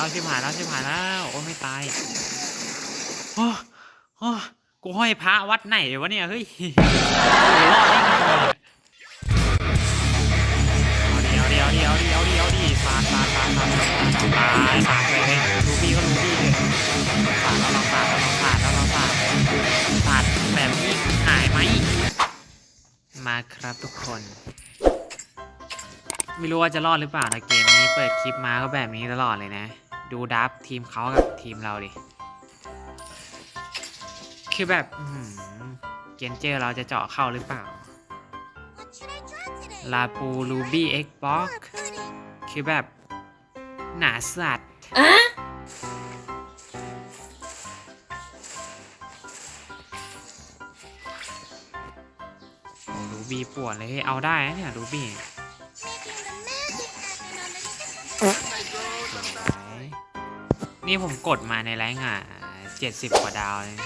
แล้วชิบหายแล้วชิบหายแล้วโอ้ไม่ตายโอ้โอ้กูห้อยพระวัดไหนวะเนี่ยเฮ้ยรอดได้ไงเอาดิเอาดิเอาดิเอาดิเอาดิเอาดิสาดสาดสาดสาดสาดตายสาดเลยรูบี้ก็รูบี้เลยสาดแล้วลองสาดแล้วลองสาดแล้วลองสาดสาดแบบนี้หายไหมมาครับทุกคนไม่รู้ว่าจะรอดหรือเปล่านะเกมนี้เปิดคลิปมาก็แบบนี้ตลอดเลยนะ ดูดับทีมเขากับทีมเราดิ คือแบบอื้อหือเกนเจอร์เราจะเจาะเข้าหรือเปล่า What should I draw today? ลาปูลูบี้เอ็กบ็อก Oh, pudding. คือแบบ หนาสัตว์โอ้ลูบี้ปวดเลยเฮ้ยเอาได้นะเนี่ยลูบี้ นี่ผมกดมาในไลน์อะเจ็ดสิบกว่าดาวเลย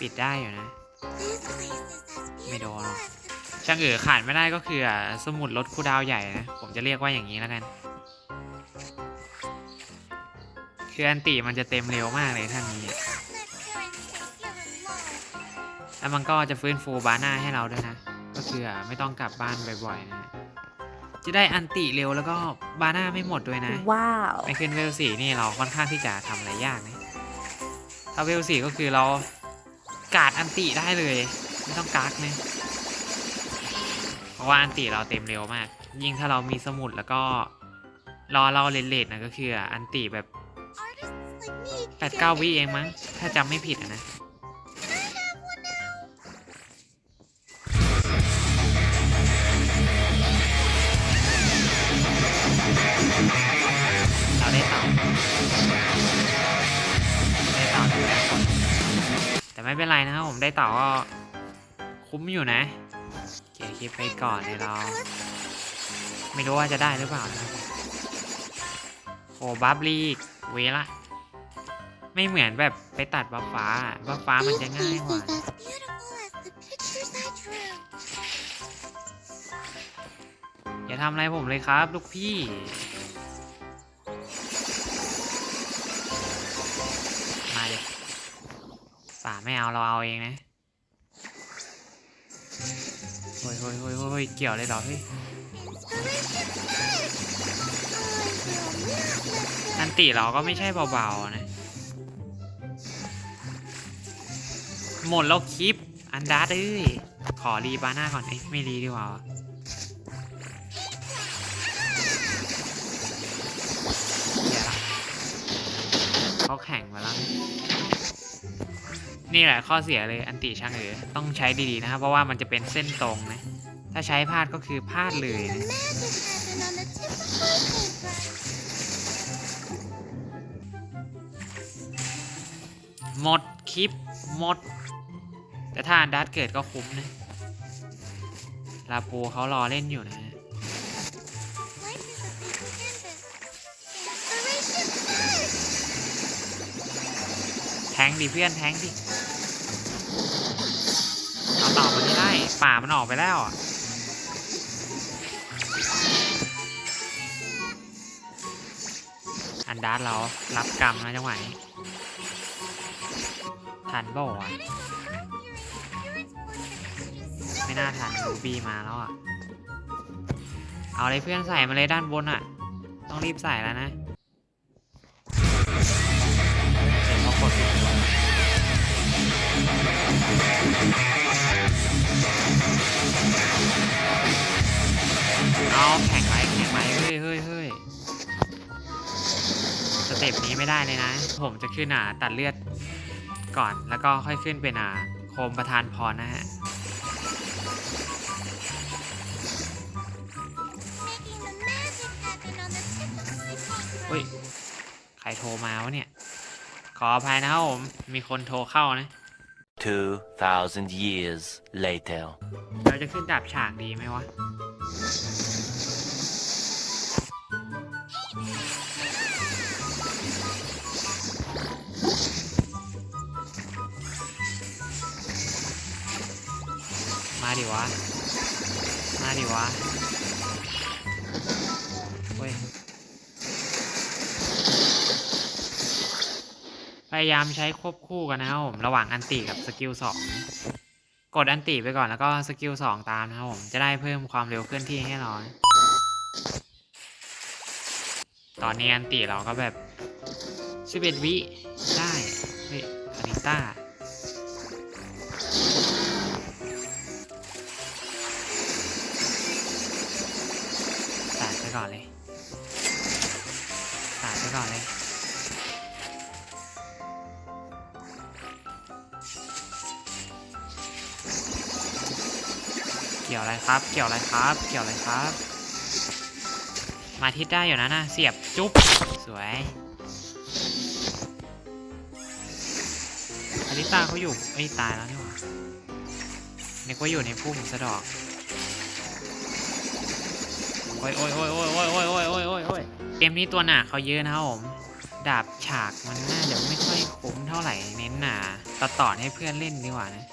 ปิดได้อยู่นะ This place is as Mày đồ beautiful rồi. as the ช่างเออขาดไม่ได้ก็คืออะสมุดลดคูลดาวใหญ่นะ ผมจะเรียกว่าอย่างนี้แล้วกัน คืออันติมันจะเต็มเร็วมากเลยถ้ามีอะ Let parents take care alone. แล้วมันก็จะฟื้นฟูบาน่าให้เราด้วยนะ ก็คือไม่ต้องกลับบ้านบ่อยๆนะ จะได้อันติเร็วแล้วก็บาน่าไม่หมดด้วยนะ Wow. ไม่ขึ้นเวลสี่นี่เราค่อนข้างที่จะทำอะไรยากนะถ้าเวลสี่ก็คือเรากาดอันติได้เลย ไม่ต้องกักนะเพราะว่าอันติเราเต็มเร็วมาก ยิ่งถ้าเรามีสมุดแล้วก็รอเราเลทๆนะก็คืออันติแบบ Artists like me แปดเก้าวิเองมั้งถ้าจำไม่ผิดอะนะ ไม่เป็นไรนะครับผมได้เต่าก็คุ้มอยู่นะเกียร์คลิปไปก่อนเลยเรา ไม่รู้ว่าจะได้หรือเปล่านะโอ้บัฟลีกเวละไม่เหมือนแบบไปตัดบัฟฟ้าบัฟฟ้ามันจะ This ง่าย place กว่า is as beautiful as the pictures I drew. อย่าทำอะไรผมเลยครับ ลูกพี่ ป่าไม่เอาเราเอาเองนะเฮ้ยเฮ้ยเฮ้ยเฮ้ยเกี่ยวเลยเหรอเฮ้ย Inspiration. I will not let อันติเราก็ไม่ใช่เบาๆนะ หมดแล้วคลิป อันดาร์ดเอ้ย ขอรีบาน่าก่อนเอ้ยไม่รีดีกว่าวะเหี้ยละเขาแข่งมาแล้ว นี่แหละข้อเสียเลยอันติช่างเอ๋อต้องใช้ดีๆนะครับ เพราะว่ามันจะเป็นเส้นตรงนะ ถ้าใช้พลาดก็คือพลาดเลยนะหมดคลิปหมด แต่ถ้าอันดัดเกิดก็คุ้มนะลาปูเขารอเล่นอยู่นะแทงดิเพื่อนแทงดิ ป่ามันออกไปแล้วอะอันดัดเรารับกรรมนะจังหวะนี้ทันบ่าวะไม่น่าทันรูบี้มาแล้วอะ เอาเลยเพื่อนใส่มาเลยด้านบนอะ ต้องรีบใส่แล้วนะเสร็จเขากด เอาแข่งไว้แข่งไว้เฮ้ยเฮ้ยเฮ้ยสเต็ปนี้ไม่ได้เลยนะ ผมจะขึ้นอ่าตัดเลือดก่อนแล้วก็ค่อยขึ้นเป็นอ่าโคมประธานพรนะฮะ Making the magic happen on the tip of my paper. เฮ้ยใครโทรมาวะเนี่ย ขออภัยนะครับผม มีคนโทรเข้านะ2,000 years later. เราจะขึ้นดาบฉากดีไหมวะ มาดิวะ มาดิวะเว้ย พยายามใช้ควบคู่กันนะครับผม ระหว่างอันติกับสกิลสองกดอันติไปก่อนแล้วก็สกิลสองตามนะครับผม จะได้เพิ่มความเร็วเคลื่อนที่ให้เอาตอนนี้อันติเราก็แบบ11วิได้ เฮ้ยคาริต้า ก่อนเลยสาดไปก่อนเลยเกี่ยวอะไรครับ เกี่ยวอะไรครับ เกี่ยวอะไรครับ มาทิศได้อยู่นะนะเสียบจุ๊บ สวยอาริต้าเขาอยู่ไอ้ตายแล้วนี่หว่านึกว่าอยู่ในพุ่มสะดอก โอ้ยโอ้ยโอ้ยโอ้ยโอ้ยโอ้ยโอ้ยโอ้ยโอ้ยโอ้ยเกมนี้ตัวหนาเขาเยอะนะครับผม ดาบฉากมันน่าจะไม่ค่อยคุ้มเท่าไหร่เน้นหนาต่อต่อให้เพื่อนเล่นดีกว่านะ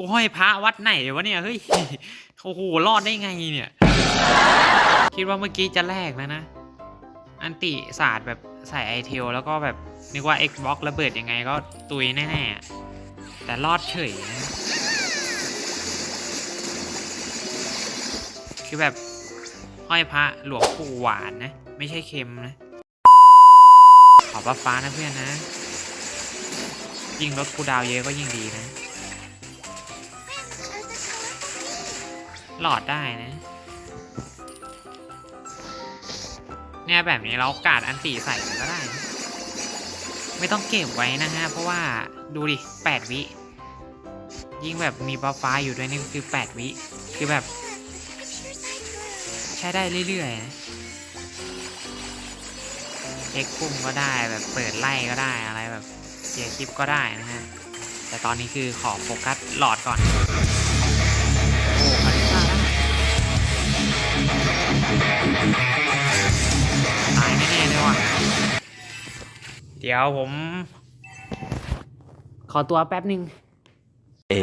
กูห้อยพระวัดไหนวะเนี่ยเฮ้ยโอ้โหรอดได้ไงเนี่ย คิดว่าเมื่อกี้จะแลกแล้วนะ อันติศาสตร์แบบใส่ไอเทลแล้วก็แบบนึกว่า Xbox ระเบิดยังไงก็ตุยแน่ๆ แต่รอดเฉยนะคือแบบห้อยพระหลวงปู่หวานนะ ไม่ใช่เค็มนะ ขอบัฟฟ้านะเพื่อนนะ ยิ่งลดคูดาวเยอะก็ยิ่งดีนะ หลอดได้นะ เนี่ยแบบนี้เรากาดอันตีใส่ก็ได้ ไม่ต้องเก็บไว้นะฮะ เพราะว่าดูดิแปดวิ ยิ่งแบบมีบัฟฟ้าอยู่ด้วยนี่คือแปดวิ คือแบบ ใช้ได้เรื่อยๆนะเช็คพุ่มก็ได้แบบเปิดไล่ก็ได้อะไรแบบเกียร์คลิปก็ได้นะฮะ แต่ตอนนี้คือขอโฟกัสหลอดก่อน ตายแน่ๆเลยว่ะ เดี๋ยวผม ขอตัวแป๊บหนึ่ง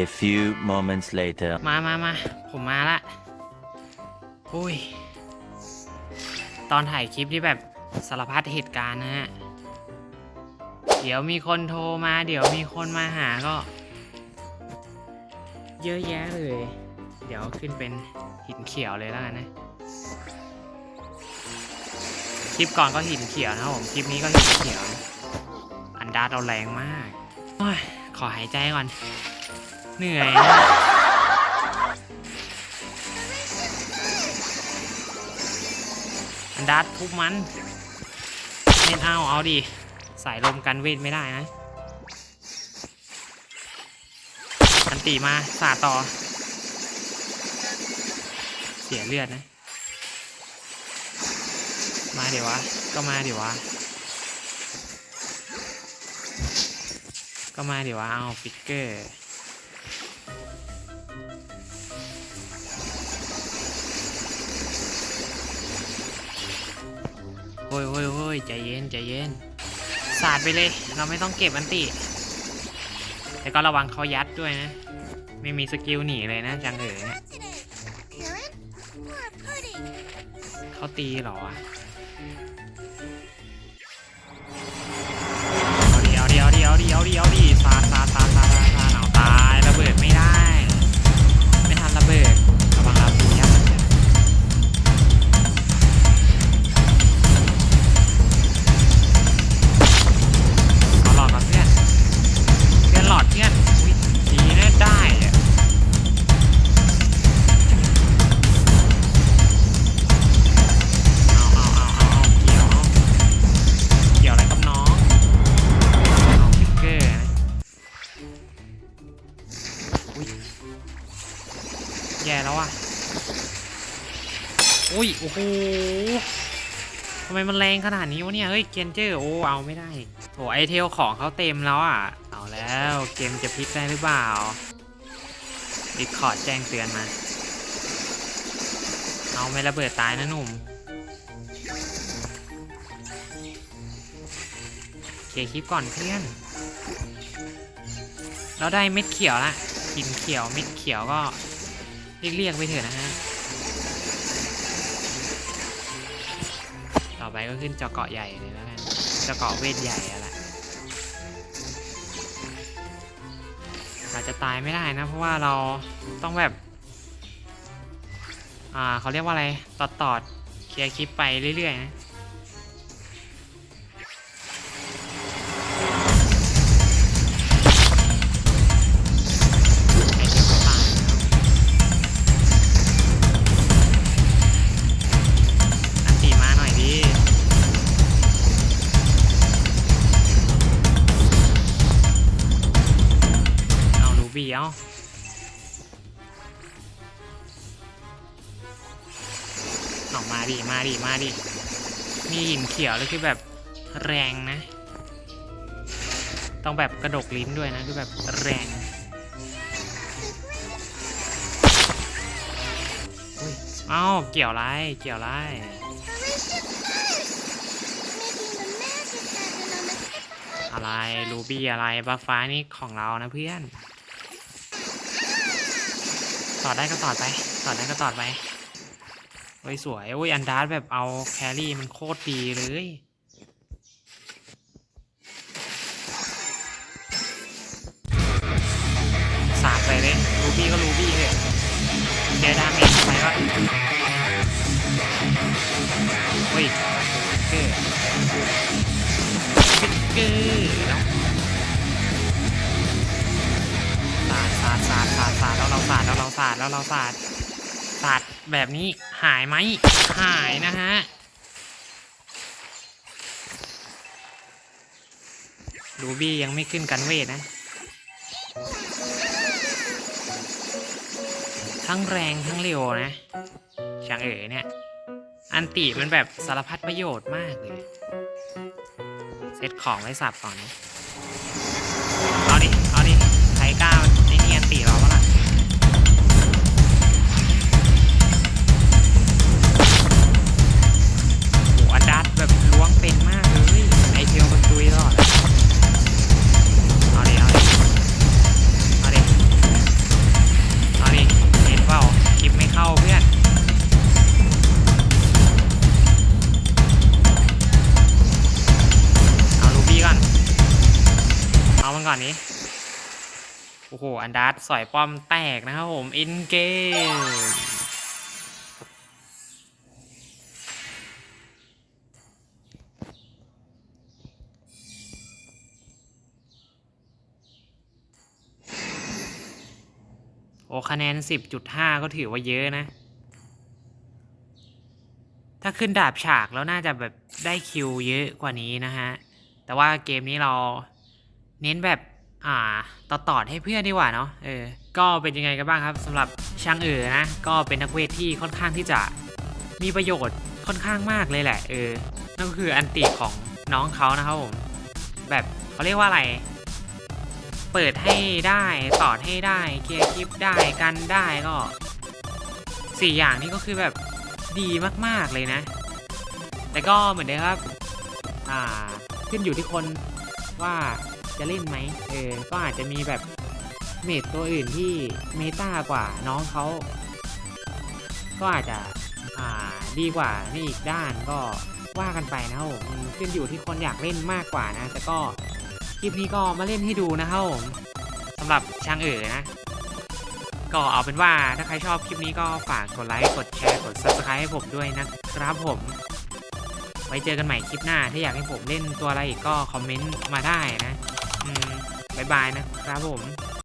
A few moments later. มามามา ผมมาละอุ้ย ตอนถ่ายคลิปที่แบบสารพัดเหตุการณ์นะฮะ เดี๋ยวมีคนโทรมา เดี๋ยวมีคนมาหาก็ เยอะแยะเลย เดี๋ยวขึ้นเป็นหินเขียวเลยแล้วกันนะ คลิปก่อนก็หินเขียวนะครับผม คลิปนี้ก็หินเขียว อันดาเราแรงมากอขอหายใจก่อน เหนื่อยนะอันดัดทุบมันเล่นเอาเอาดิสายลมกันเวทไม่ได้นะ อันตีมาสาต่อ เสียเลือดนะ มาเดี๋ยววะ ก็มาเดี๋ยววะ ก็มาเดี๋ยววะ เอาฟิกเกอร์โอ้ยโอ้ยโอ้ยใจเย็นใจเย็น สาดไปเลย เราไม่ต้องเก็บอันติ แต่ก็ระวังเขายัดด้วยนะ ไม่มีสกิลหนีเลยนะจังเอ๋อเนี่ยเขาตีหรอ เอาดิเอาดิเอาดิซาซาซาซาซาเอาตายระเบิดไม่ได้ ไม่ทันระเบิด โอ้ทำไมมันแรงขนาดนี้วะเนี่ย เฮ้ย เกนเจอร์โอ้ เอาไม่ได้โถไอเทลของเขาเต็มแล้วอะ เอาแล้วเกมจะพลิกได้หรือเปล่าดิคอร์ดแจ้งเตือนมา เอาไม่ระเบิดตายนะหนุ่มเคลียคลิปก่อนเพื่อนเราได้เม็ดเขียวละหินเขียวเม็ดเขียวก็เรียกๆไปเถอะนะฮะ ไปก็ขึ้นเจาะเกาะใหญ่เลยแล้วกันเจาะเกาะเวทใหญ่อะแหละอาจจะตายไม่ได้นะ เพราะว่าเราต้องแบบ อ่าเขาเรียกว่าอะไรตอดตอดๆเคลียร์คลิปไปเรื่อยๆนะ ดิ มีหินเขียวเลยคือแบบแรงนะ ต้องแบบกระดกลิ้นด้วยนะคือแบบแรงอุ้ยเอ้าเกี่ยวไรเกี่ยวไรอะไรรูบี้อะไรบัฟฟ้านี่ของเรานะเพื่อน ต่อได้ก็ต่อไป ต่อได้ก็ต่อไป โอ้ยสวยโอ้ยอันดาร์แบบเอาแครี่มันโคตรดีเลยสาดไปเลยรูบี้ก็รูบี้เลยเจอดาเมจไปก็เฮ้ยเกอร์เกอร์เนาะสาดสาดสาดสาดสาดแล้วเราสาดแล้วเราสาดแล้วเราสาด สาดแบบนี้หายไหมหายนะฮะรูบี้ยังไม่ขึ้นกันเวทนะ ทั้งแรงทั้งเร็วนะช่างเอ๋เนี่ย อันติมันแบบสารพัดประโยชน์มากเลย เซตของไว้สับก่อนนะเอาดิ เอาดิไทก้าในนี่อันติเรา อันดัสสอยป้อมแตกนะครับผม อินเกม โอ้คะแนน 10.5 ก็ถือว่าเยอะนะ ถ้าขึ้นดาบฉากแล้วน่าจะแบบได้คิวเยอะกว่านี้นะฮะ แต่ว่าเกมนี้เราเน้นแบบ อ่าต่อตอดให้เพื่อนดีกว่าเนาะเออก็เป็นยังไงกันบ้างครับสำหรับช่างเอ๋อนะก็เป็นนักเวทที่ค่อนข้างที่จะมีประโยชน์ค่อนข้างมากเลยแหละเออนั่นก็คืออันติของน้องเขานะครับผมแบบเขาเรียกว่าอะไร เปิดให้ได้ตอดให้ได้เคลียร์คลิปได้กันได้ก็สี่อย่างนี้ก็คือแบบดีมากๆเลยนะ แต่ก็เหมือนเดิมครับ อ่าขึ้นอยู่ที่คนว่า จะเล่นไหมเออ ก็อาจจะมีแบบเมดตัวอื่นที่เมตากว่าน้องเขา ก็อาจจะอ่าดีกว่าในอีกด้านก็ว่ากันไปนะครับผมขึ้นอยู่ที่คนอยากเล่นมากกว่านะ แต่ก็คลิปนี้ก็มาเล่นให้ดูนะครับผมสำหรับช่างเอ๋อนะ ก็เอาเป็นว่าถ้าใครชอบคลิปนี้ก็ฝากกดไลค์กดแชร์กด subscribe ให้ผมด้วยนะครับผมไว้เจอกันใหม่คลิปหน้า ถ้าอยากให้ผมเล่นตัวอะไรอีกก็คอมเมนต์มาได้นะ บายบายนะครับผม